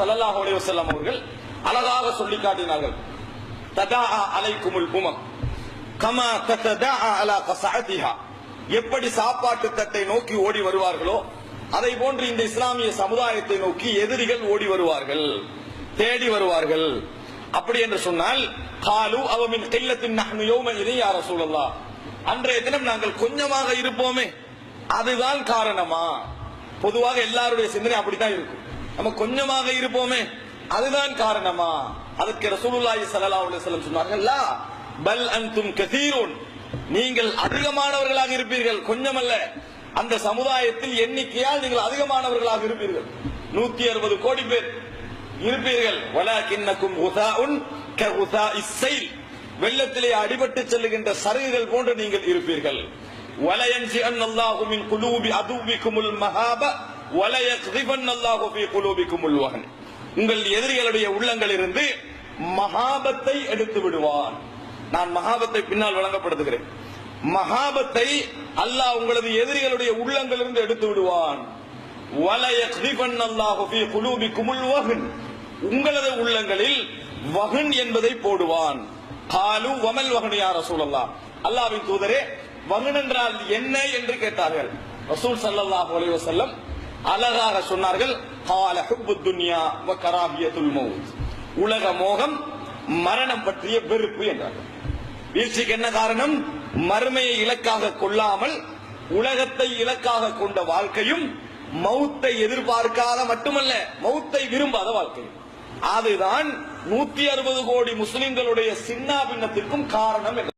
சல்லாஹ் செல்லம் அவர்கள் அழகாக சொல்லி காட்டினார்கள். ததா அலைக்குமுல் உமம். கமா ததா அலா கஸஅதிஹா. எப்படி சாப்பாட்டு தட்டை நோக்கி ஓடி வருவார்களோ அதை போன்று இந்த இஸ்லாமிய சமுதாயத்தை நோக்கி எதிரிகள் ஓடி வருவார்கள் தேடி வருவார்கள். அப்படி என்று சொன்னால் காலு அவமின் கைலத்தின் நஹ்னு யௌம இதை அன்றைய தினம் நாங்கள் கொஞ்சமாக இருப்போமே அதுதான் காரணமா? பொதுவாக எல்லாருடைய சிந்தனை அப்படித்தான் இருக்கும். நம்ம கொஞ்சமாக இருப்போமே. அதுதான் காரணமா. அதற்கு ரசூலுல்லாஹி ஸல்லல்லாஹு அலைஹி வஸல்லம் சொன்னார்கள் பல் அன்தும் கதீரூன் நீங்கள் அதிகமானவர்களாக இருப்பீர்கள். கொஞ்சமல்ல. அந்த சமுதாயத்தில் எண்ணிக்கையால் நீங்கள் அதிகமானவர்களாக இருப்பீர்கள். நூத்தி அறுபது கோடி பேர் இருப்பீர்கள். வலாக்கின்னக்கும் க உதா இஸ்ஸைல் வெள்ளத்திலே அடிபட்டு செல்லுகின்ற சருகுகள் போன்று நீங்கள் இருப்பீர்கள். வலயன்சி அன்னல்லாஹு மின் குலூபி அதுவிக்குமுல் மஹாப உங்கள் எதிரிகளுடைய உள்ளங்களிலிருந்து மகாபத்தை எடுத்து விடுவான். நான் மகாபத்தை பின்னால் வழங்கப்படுத்துகிறேன். மகாபத்தை அல்லாஹ் உங்களது எதிரிகளுடைய உள்ளங்களிலிருந்து எடுத்து விடுவான். உங்களது உள்ளங்களில் வகன் என்பதை போடுவான். காலு வமல் வகன் யார் ரசூலல்லா அல்லாவின் தூதரே வகன் என்றால் என்ன? என்று கேட்டார்கள். ரசூல் ஸல்லல்லாஹு அலி வசல்லம் அழகாக சொன்னார்கள் கால துன்யா வ கராபியத்துல் மௌத். உலக மோகம் மரணம் பற்றிய வெறுப்பு என்றார்கள் வீழ்ச்சிக்கு என்ன காரணம்? மறுமையை இலக்காக கொள்ளாமல் உலகத்தை இலக்காக கொண்ட வாழ்க்கையும் மௌத்தை எதிர்பார்க்காத மட்டுமல்ல மௌத்தை விரும்பாத வாழ்க்கையும். அதுதான் நூத்தி அறுபது கோடி முஸ்லிம்களுடைய சின்னாபின்னத்திற்கும் காரணம் என்று